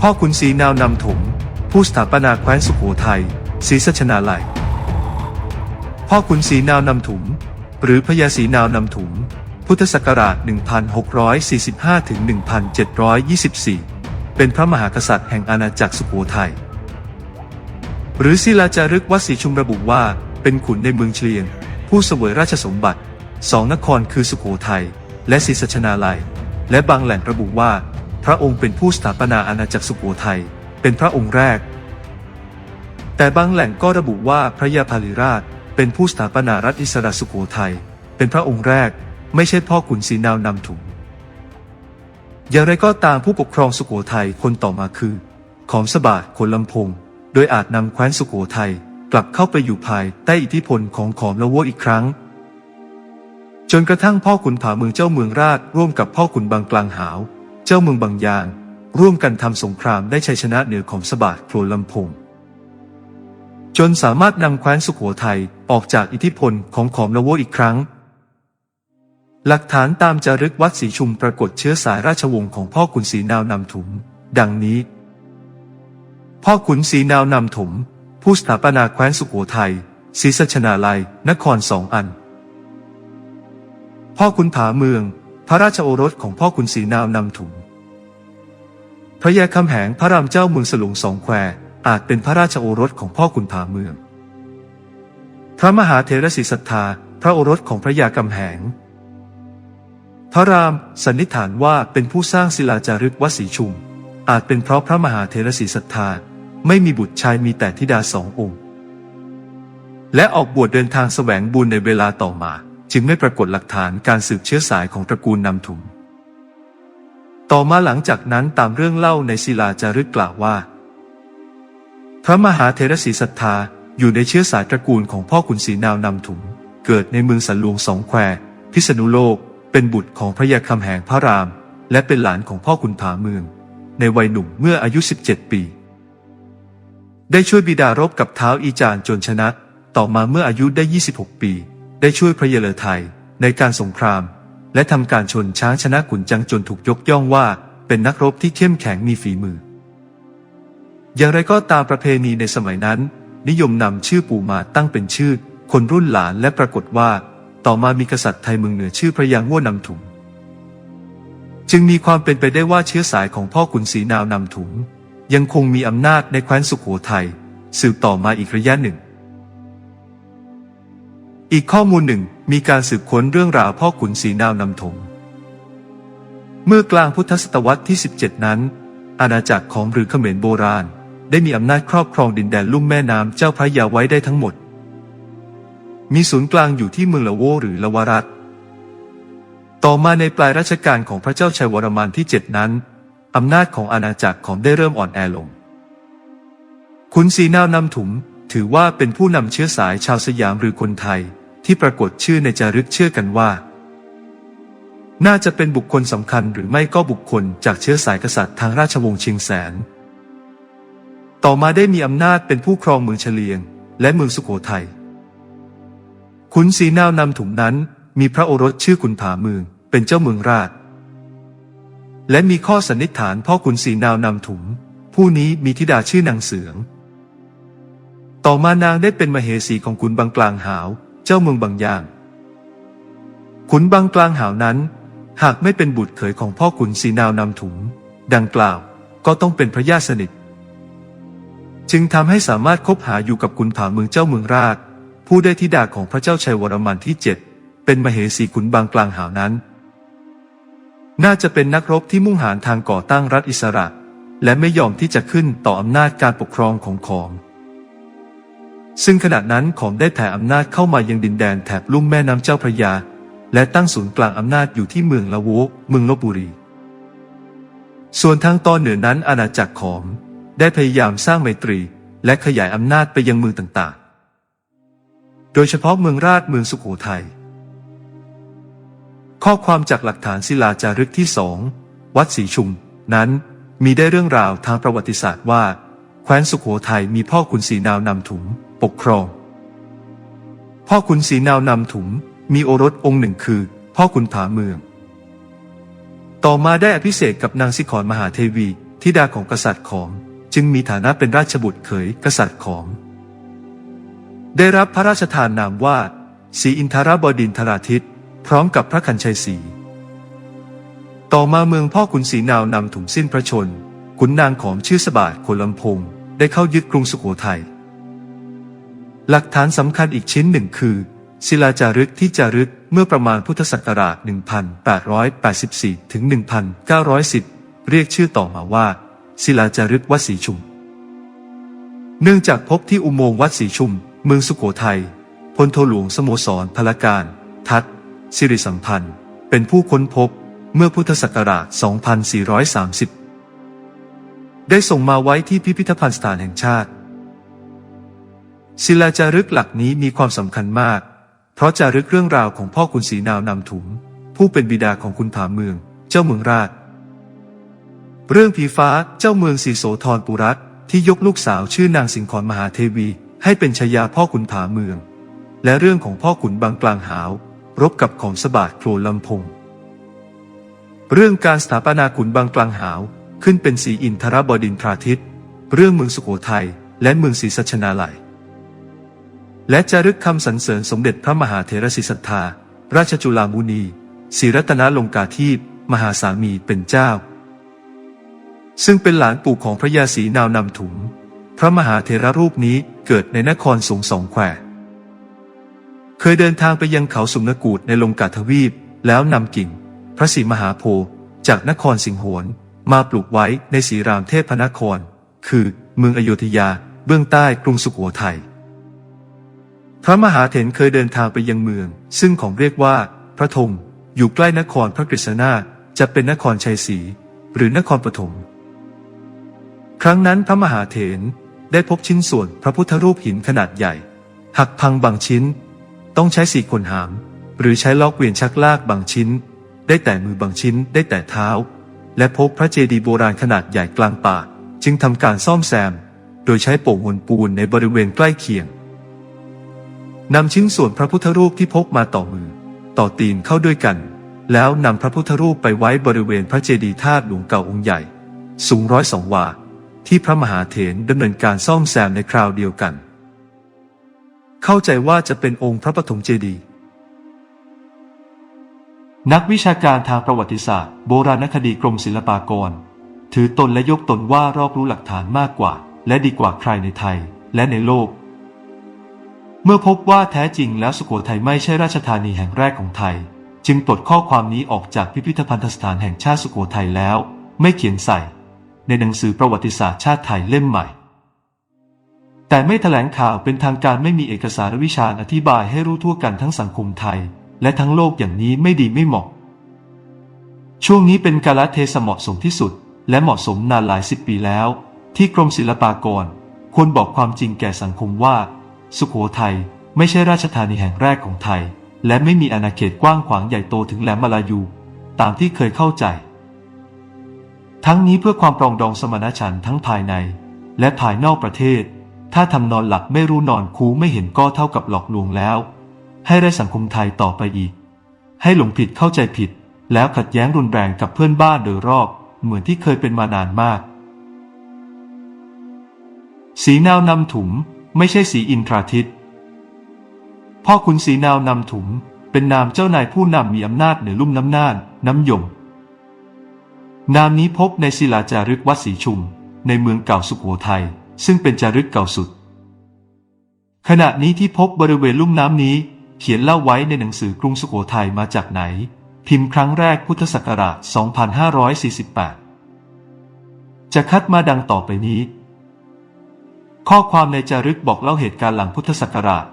พ่อขุนศรีนาวนำถม ผู้สถาปนาแคว้นสุโขทัยศรีสัชนาลัย พ่อขุนศรีนาวนำถุมหรือพญาศรีนาวนำถุมพุทธศักราช 1645 ถึง 1724 เป็นพระมหากษัตริย์แห่งอาณาจักรสุโขทัย หรือศิลาจารึกวัดศรีชุมระบุว่า เป็นขุนในเมืองเฉลียง ผู้เสวยราชสมบัติสองนครคือสุโขทัยและศรีสัชนาลัย และบางแหล่งระบุว่า พระองค์เป็นผู้สถาปนาอาณาจักรสุโขทัย เป็นพระองค์แรก แต่บางแหล่งก็ระบุว่าพระยาภาริราช เป็นผู้สถาปนารัฐอิสระสุโขทัย เป็นพระองค์แรก ไม่ใช่พ่อขุนศรีนาวนำถุง อย่างไรก็ตามผู้ปกครองสุโขทัยคนต่อมาคือ ขอมสบาทขนลำพง โดยอาจนำแคว้นสุโขทัยกลับเข้าไปอยู่ภายใต้อิทธิพลของขอมละโวอีกครั้ง จนกระทั่งพ่อขุนผาเมืองเจ้าเมืองราชร่วมกับพ่อขุนบางกลางหาว เจ้าเมืองบางยาง ร่วมกันทำสงครามได้ชัยชนะเหนือขอมสบาทโผลลำพงจนสามารถนำแคว้นสุโขทัยออกจากอิทธิพลของขอมละโวอีกครั้ง หลักฐานตามจารึกวัดศรีชุมปรากฏเชื้อสายราชวงศ์ของพ่อขุนศรีนาวนำถุม ดังนี้ พ่อขุนศรีนาวนำถุม ผู้สถาปนาแคว้นสุโขทัยศรีสัชนาลัย นครสองอัน พ่อขุนผาเมือง พระราชโอรสของพ่อขุนศรีนาวนำถุมพระยาคำแหงพระรามเจ้าเมืองสลุงสองแควอาจเป็นพระราชโอรสของพ่อขุนผาเมือง พระมหาเถรศรีสัทธา พระโอรสของพระยากำแหง พระรามสันนิษฐานว่าเป็นผู้สร้างศิลาจารึกวัดศรีชุม อาจเป็นเพราะพระมหาเถรศรีสัทธาไม่มีบุตรชายมีแต่ธิดาสององค์ และออกบวชเดินทางแสวงบุญในเวลาต่อมา จึงไม่ปรากฏหลักฐานการสืบเชื้อสายของตระกูลนำถุมต่อมาหลังจากนั้นตามเรื่องเล่าในศิลาจารึกกล่าวว่า พระมหาเถรศรีศรัทธาอยู่ในเชื้อสายตระกูลของพ่อขุนศรีนาวนำถุมเกิดในเมืองสันหลวงสองแควพิษณุโลก เป็นบุตรของพระยาคำแหงพระราม และเป็นหลานของพ่อขุนผาเมือง ในวัยหนุ่มเมื่ออายุ 17 ปี ได้ช่วยบิดารบกับเท้าอีจานจนชนะ ต่อมาเมื่ออายุได้ 26 ปี ได้ช่วยพระเยเลไทยในการสงคราม และทำการชนช้างชนะขุนจังจนถูกยกย่องว่าเป็นนักรบที่เข้มแข็งมีฝีมือ อย่างไรก็ตามประเพณีในสมัยนั้น นิยมนำชื่อปู่มาตั้งเป็นชื่อ คนรุ่นหลานและปรากฏว่า ต่อมามีกษัตริย์ไทยเมืองเหนือชื่อพระยาง่วนนำถุง จึงมีความเป็นไปได้ว่าเชื้อสายของพ่อขุนศรีนาวนำถุง ยังคงมีอำนาจในแคว้นสุขโขทัยสืบต่อมาอีกระยะหนึ่ง อีกข้อมูลหนึ่งมีการสืบค้นเรื่องราวพ่อขุนศรีนาวนำถงเมื่อกลางพุทธศตวรรษที่ 17 นั้น อาณาจักรของหรือเขมรโบราณ ได้มีอำนาจครอบครองดินแดนลุ่มแม่น้ำเจ้าพระยาไว้ได้ทั้งหมด มีศูนย์กลางอยู่ที่เมืองละโวหรือละวรัตต่อมาในปลายรัชกาลของพระเจ้าชัยวรมันที่ 7 นั้นอำนาจของอาณาจักรของได้เริ่มอ่อนแอลง ขุนศรีนาวนำถุมถือว่าเป็นผู้นำเชื้อสายชาวสยามหรือคนไทย ที่ปรากฏชื่อในจารึกเชื่อกันว่า น่าจะเป็นบุคคลสำคัญหรือไม่ก็บุคคลจากเชื้อสายกษัตริย์ทางราชวงศ์เชียงแสน ต่อมาได้มีอำนาจเป็นผู้ครองเมืองเฉลียง และเมืองสุโขทัยขุนศรีนาวนำถุมนั้นมีพระโอรสชื่อขุนผาเมือง เป็นเจ้าเมืองราช และมีข้อสันนิษฐานพ่อขุนศรีนาวนำถุมผู้นี้มีธิดาชื่อนางเสือง ต่อมานางได้เป็นมเหสีของขุนบางกลางหาว เจ้าเมืองบางอย่าง ขุนบางกลางหาวนั้น หากไม่เป็นบุตรเขยของพ่อขุนศรีนาวนำถุมดังกล่าวก็ต้องเป็นพระญาติสนิท จึงทำให้สามารถคบหาอยู่กับขุนผาเมืองเจ้าเมืองราช ผู้ได้ธิดาของพระเจ้าชัยวรมันที่เจ็ดเป็นมเหสีขุนบางกลางหาวนั้น น่าจะเป็นนักรบที่มุ่งหานทางก่อตั้งรัฐอิสระ และไม่ยอมที่จะขึ้นต่ออำนาจการปกครองของขอม ซึ่งขณะนั้นขอมได้แผ่อำนาจเข้ามายังดินแดนแถบลุ่มแม่น้ำเจ้าพระยา และตั้งศูนย์กลางอำนาจอยู่ที่เมืองละโวเมืองลบบุรี ส่วนทางตอนเหนือนั้นอาณาจักรขอมได้พยายามสร้างไมตรี และขยายอำนาจไปยังเมืองต่างๆ โดยเฉพาะเมืองราชเมืองสุโขทัย ข้อความจากหลักฐานศิลาจารึกที่สองวัดศรีชุม นั้นมีได้เรื่องราวทางประวัติศาสตร์ว่า แคว้นสุโขทัยมีพ่อขุนศรีนาวนำถุม ปกครอง พ่อขุนศรีนาวนำถุมมีโอรสองค์หนึ่งคือ พ่อขุนผาเมือง ต่อมาได้อภิเษกกับนางสิขรมหาเทวีธิดาของกษัตริย์ขอมจึงมีฐานะเป็นราชบุตรเขยกษัตริย์ขอมได้รับพระราชทานนามว่าศรีอินทรบดินทราทิตพร้อมกับพระคัญชัยศรีต่อมาเมืองพ่อขุนศรีนาวนำถุงสิ้นพระชน ขุนนางขอมชื่อสบาทโคนลำพง ได้เข้ายึดกรุงสุโขทัย หลักฐานสำคัญอีกชิ้นหนึ่งคือ ศิลาจารึกที่จารึกเมื่อประมาณพุทธศักราช 1884 ถึง 1910 เรียกชื่อต่อมาว่า ศิลาจารึกวัดศรีชุม เนื่องจากพบที่อุโมงค์วัดศรีชุม เมืองสุโขทัยพลโทหลวงสโมสรพลการ ทัตสิริสัมพันธ์ เป็นผู้ค้นพบเมื่อพุทธศักราช 2430 ได้ส่งมาไว้ที่พิพิธภัณฑ์สถานแห่งชาติ ศิลาจารึกหลักนี้มีความสำคัญมาก เพราะจารึกเรื่องราวของพ่อคุณศรีนาวนำถุง ผู้เป็นบิดาของคุณผาเมือง เจ้าเมืองราช เรื่องผีฟ้าเจ้าเมืองสีโสธรปุรัตที่ยกลูกสาวชื่อนางสิงขรมหาเทวี ให้เป็นชายาพ่อขุนผาเมือง และเรื่องของพ่อขุนบางกลางหาว รบกับของสบาทโครลำพง เรื่องการสถาปนาขุนบางกลางหาวขึ้นเป็นสีอินทรบดินทราทิตเรื่องเมืองสุโขทัยและเมืองศรีสัชนาลัย และจารึกคำสรรเสริญสมเด็จพระมหาเถรสิทธา ราชจุฬามุนีศรีรัตนลงกาธิปมหาสามีเป็นเจ้า ซึ่งเป็นหลานปู่ของพระยาศรีนาวนำถุง พระมหาเถรรูปนี้เกิดในนครสูงสองแควเคยเดินทางไปยังเขาสุนกูดในลงกาทวีป แล้วนำกิ่ง พระศรีมหาโพธิ์จากนครสิงห์โหนมาปลูกไว้ในศรีรามเทพนคร คือเมืองอโยธยาเบื้องใต้กรุงสุขโขทัย พระมหาเถรเคยเดินทางไปยังเมือง ซึ่งของเรียกว่า พระธงอยู่ใกล้นครพระกฤษณาจะเป็นนครชัยศรีหรือนครปฐมครั้งนั้นพระมหาเถรได้พบชิ้นส่วนพระพุทธรูปหินขนาดใหญ่ หักพังบางชิ้น ต้องใช้สี่คนหาม หรือใช้ล็อกเวียนชักลากบางชิ้น ได้แต่มือบางชิ้นได้แต่เท้า และพบพระเจดีย์โบราณขนาดใหญ่กลางป่า จึงทำการซ่อมแซม โดยใช้โป่งหนปูนในบริเวณใกล้เคียง นำชิ้นส่วนพระพุทธรูปที่พบมาต่อมือ ต่อตีนเข้าด้วยกัน แล้วนำพระพุทธรูปไปไว้บริเวณพระเจดีย์ธาตุหลวงเก่าองค์ใหญ่ สูงร้อยสองวา ที่พระมหาเถรดำเนินการซ่อมแซมในคราวเดียวกัน เข้าใจว่าจะเป็นองค์พระปฐมเจดีย์นักวิชาการทางประวัติศาสตร์ โบราณคดีกรมศิลปากร ถือตนและยกตนว่ารอบรู้หลักฐานมากกว่า และดีกว่าใครในไทย และในโลก เมื่อพบว่าแท้จริงแล้วสุโขทัยไม่ใช่ราชธานีแห่งแรกของไทย จึงปลดข้อความนี้ออกจากพิพิธภัณฑสถานแห่งชาติสุโขทัยแล้ว ไม่เขียนใส่ ในหนังสือประวัติศาสตร์ชาติไทยเล่มใหม่ แต่ไม่แถลงข่าวเป็นทางการไม่มีเอกสารวิชาอธิบายให้รู้ทั่วกันทั้งสังคมไทย และทั้งโลกอย่างนี้ไม่ดีไม่เหมาะ ช่วงนี้เป็นกาลเทศะเหมาะสมที่สุด และเหมาะสมนานหลายสิบปีแล้ว ที่กรมศิลปากรควรบอกความจริงแก่สังคมว่า สุโขทัยไม่ใช่ราชธานีแห่งแรกของไทย และไม่มีอาณาเขตกว้างขวางใหญ่โตถึงแหลมมาลายู ตามที่เคยเข้าใจ ทั้งนี้เพื่อความปรองดองสมณฉันท์ทั้งภายใน และภายนอกประเทศ ถ้าทำนอนหลับไม่รู้นอนคูไม่เห็นก็เท่ากับหลอกลวงแล้ว ให้ได้สังคมไทยต่อไปอีก ให้หลงผิดเข้าใจผิด แล้วขัดแย้งรุนแรงกับเพื่อนบ้านโดยรอบ เหมือนที่เคยเป็นมานานมาก สีนาวนำถุม ไม่ใช่สีอินทราทิต พ่อขุนสีนาวนำถุม เป็นนามเจ้านายผู้นำมีอำนาจเหนือลุ่มน้ำน่าน น้ำยม นามนี้พบในศิลาจารึกวัดศรีชุม ในเมืองเก่าสุโขทัยซึ่งเป็นจารึกเก่าสุด ขณะนี้ที่พบบริเวณลุ่มน้ำนี้ เขียนเล่าไว้ในหนังสือกรุงสุโขทัยมาจากไหน พิมพ์ครั้งแรกพุทธศักราช 2548 จะคัดมาดังต่อไปนี้ ข้อความในจารึกบอกเล่าเหตุการณ์หลังพุทธศักราช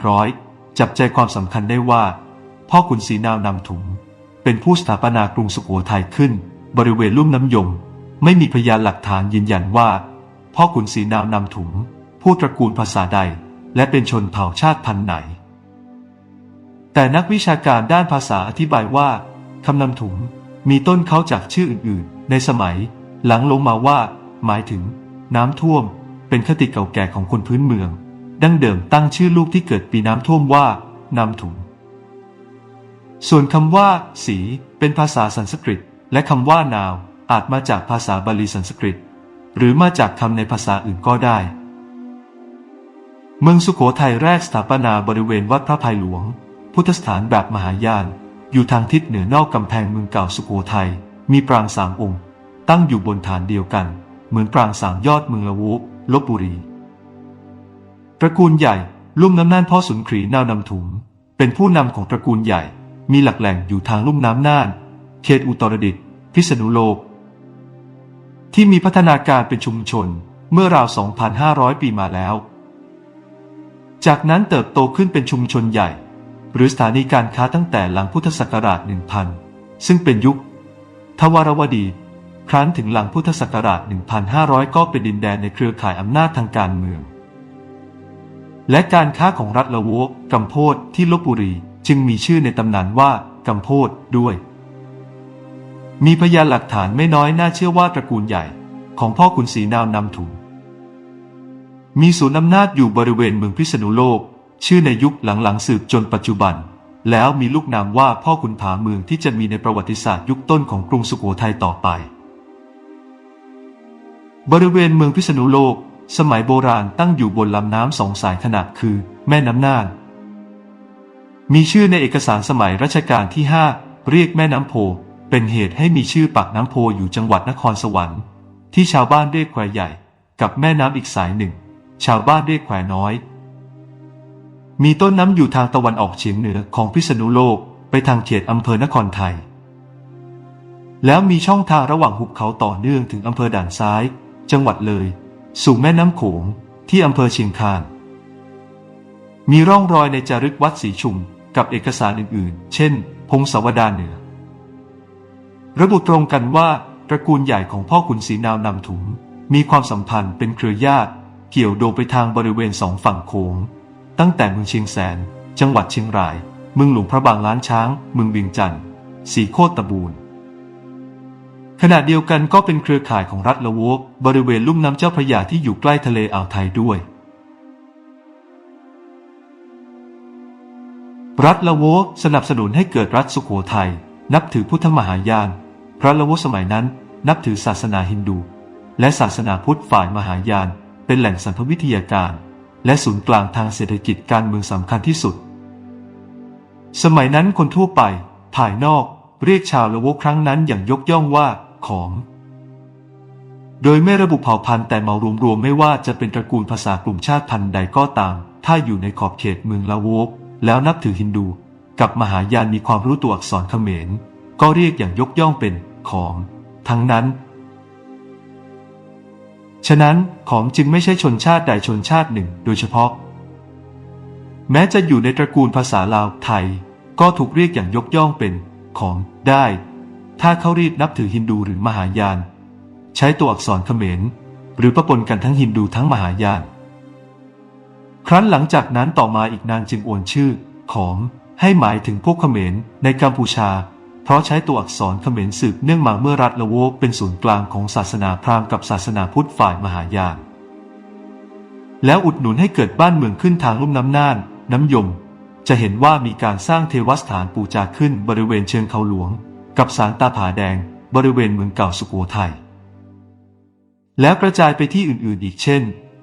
1700 จับใจความสำคัญได้ว่า พ่อขุนศรีนาวนำถุง เป็นผู้สถาปนากรุงสุโขทัยขึ้น บริเวณลุ่มน้ำยม ไม่มีพยานหลักฐานยืนยันว่า พ่อขุนศรีนาวนำถุง ผู้ตระกูลภาษาใด และเป็นชนเผ่าชาติพันธุ์ไหน แต่นักวิชาการด้านภาษาอธิบายว่าคำนำถุงมีต้นเขาจากชื่ออื่นๆ ในสมัย หลังลงมาว่า หมายถึง น้ำท่วม เป็นคติเก่าแก่ของคนพื้นเมือง ดั้งเดิมตั้งชื่อลูกที่เกิดปีน้ำท่วมว่า น้ำถุง ส่วนคำว่า สี เป็นภาษาสันสกฤต และคำว่านาว อาจมาจากภาษาบาลีสันสกฤต หรือมาจากคำในภาษาอื่นก็ได้ เมืองสุโขทัยแรกสถาปนาบริเวณวัดพระภัยหลวง พุทธสถานแบบมหายาน อยู่ทางทิศเหนือนอกกำแพงเมืองเก่าสุโขทัยมีปรางสามองค์ ตั้งอยู่บนฐานเดียวกัน เหมือนปรางสามยอดเมืองละวุ ลบบุรี ตระกูลใหญ่ลุ่มน้ำน่านพ่อสุนทรีนาวนำถุงเป็นผู้นำของตระกูลใหญ่ มีหลักแหล่งอยู่ทางลุ่มน้ำน่าน เขตอุตรดิตถ์พิษณุโลก ที่มีพัฒนาการเป็นชุมชนเมื่อราว 2,500 ปีมาแล้ว จากนั้นเติบโตขึ้นเป็นชุมชนใหญ่ หรือสถานีการค้าตั้งแต่หลังพุทธศักราช 1000 ซึ่งเป็นยุค ทวารวดี ครั้นถึงหลังพุทธศักราช 1500 ก็เป็นดินแดนในเครือข่ายอำนาจทางการเมือง และการค้าของรัฐละโวกัมโพดที่ลบบุรีจึงมีชื่อในตำนานว่ากัมโพดด้วยมีพยานหลักฐานไม่น้อยน่าเชื่อว่าตระกูลใหญ่ ของพ่อขุนศรีนาวนำถุง มีศูนย์อำนาจอยู่บริเวณเมืองพิษณุโลก ชื่อในยุคหลังๆสืบจนปัจจุบัน แล้วมีลูกนามว่าพ่อขุนผาเมืองที่จะมีในประวัติศาสตร์ยุคต้นของกรุงสุโขทัยต่อไป บริเวณเมืองพิษณุโลก สมัยโบราณตั้งอยู่บนลำน้ำสองสายขนาดคือ แม่น้ำน่าน มีชื่อในเอกสารสมัยรัชกาลที่ 5 เรียกแม่น้ำโพ เป็นเหตุให้มีชื่อปากน้ำโพอยู่จังหวัดนครสวรรค์ ที่ชาวบ้านเรียกแควใหญ่ กับแม่น้ำอีกสายหนึ่ง ชาวบ้านเรียกแควน้อย มีต้นน้ำอยู่ทางตะวันออกเฉียงเหนือของพิษณุโลกไปทางเขตอำเภอนครไทย แล้วมีช่องทางระหว่างหุบเขาต่อเนื่องถึงอำเภอด่านซ้าย จังหวัดเลย สู่แม่น้ำโขงที่อำเภอเชียงคาน มีร่องรอยในจารึกวัดศรีชุมกับเอกสารอื่นๆ เช่น พงศาวดารเหนือ ระบุตรงกันว่าตระกูลใหญ่ของพ่อขุนศรีนาวนำถุง มีความสัมพันธ์เป็นเครือญาติ เกี่ยวโดงไปทางบริเวณสองฝั่งโขง ตั้งแต่เมืองเชียงแสน จังหวัดเชียงราย เมืองหลวงพระบางล้านช้าง เมืองเวียงจันทร์สีโคตตะบูน ขณะเดียวกันก็เป็นเครือข่ายของรัฐละโวกบริเวณลุ่มน้ำเจ้าพระยาที่อยู่ใกล้ทะเลอ่าวไทยด้วย รัฐละโวสนับสนุนให้เกิดรัฐสุโขทัยนับถือพุทธมหายาน พระละโวสมัยนั้นนับถือศาสนาฮินดู และศาสนาพุทธฝ่ายมหายาน เป็นแหล่งสันพวิทยาการ และศูนย์กลางทางเศรษฐกิจการเมืองสำคัญที่สุด สมัยนั้นคนทั่วไป ภายนอก เรียกชาวละโวครั้งนั้นอย่างยกย่องว่า ของ โดยไม่ระบุเผ่าพันธุ์แต่เมารวมๆไม่ว่าจะเป็นตระกูลภาษากลุ่มชาติพันธุ์ใดก็ตาม ถ้าอยู่ในขอบเขตเมืองละโวก แล้วนับถือฮินดู กับมหายานมีความรู้ตัวอักษรเขมร ก็เรียกอย่างยกย่องเป็นของ ทั้งนั้นฉะนั้นของจึงไม่ใช่ชนชาติใดชนชาติหนึ่ง โดยเฉพาะ แม้จะอยู่ในตระกูลภาษาลาวไทย ก็ถูกเรียกอย่างยกย่องเป็นของ ได้ ถ้าเขารีบนับถือฮินดูหรือมหายาน ใช้ตัวอักษรเขมร หรือประปนกันทั้งฮินดูทั้งมหายาน ครั้นหลังจากนั้นต่อมาอีกนานจึงโอนชื่อ ของให้หมายถึงพวกเขมรในกัมพูชา เพราะใช้ตัวอักษรเขมรสืบเนื่องมาเมื่อรัฐละโวเป็นศูนย์กลางของศาสนาพราหมณ์กับศาสนาพุทธฝ่ายมหายาน แล้วอุดหนุนให้เกิดบ้านเมืองขึ้นทางลุ่มน้ำน่าน น้ำยม จะเห็นว่ามีการสร้างเทวสถานปูจาขึ้นบริเวณเชิงเขาหลวง กับศาลตาผาแดงบริเวณเมืองเก่าสุโขทัยแล้วกระจายไปที่อื่นๆอีกเช่น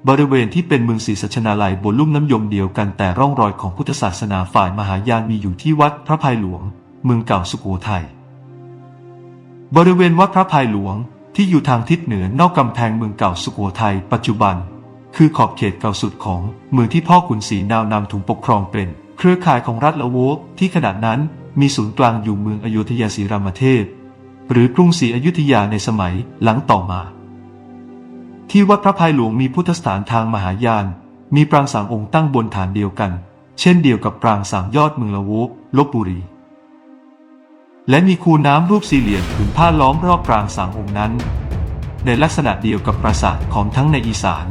บริเวณที่เป็นเมืองศรีสัชนาลัยบนลุ่มน้ำยมเดียวกันแต่ร่องรอยของพุทธศาสนาฝ่ายมหายานมีอยู่ที่วัดพระภัยหลวง เมืองเก่าสุโขทัยบริเวณวัดพระภัยหลวงที่อยู่ทางทิศเหนือนอกกำแพงเมืองเก่าสุโขทัยปัจจุบัน คือขอบเขตเก่าสุดของเมืองที่พ่อขุนศรีนาวนำถุงปกครองเป็น เครือข่ายของรัฐละโวที่ขณะนั้นมีศูนย์กลางอยู่เมืองอยุธยาศรีรามเทพ หรือกรุงศรีอยุธยาในสมัยหลังต่อมา ที่วัดพระภัยหลวงมีพุทธสถานทางมหายาน มีปรางสามองค์ตั้งบนฐานเดียวกัน เช่นเดียวกับปรางสามยอดเมืองละโวลบบุรี และมีคูน้ำรูปสี่เหลี่ยมผืนผ้าล้อมรอบปรางสามองค์นั้น ในลักษณะเดียวกับปราสาทของทั้งในอีสาน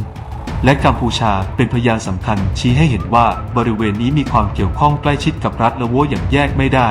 และกัมพูชาเป็นพยานสำคัญชี้ให้เห็นว่าบริเวณนี้มีความเกี่ยวข้องใกล้ชิดกับรัฐละโวอย่างแยกไม่ได้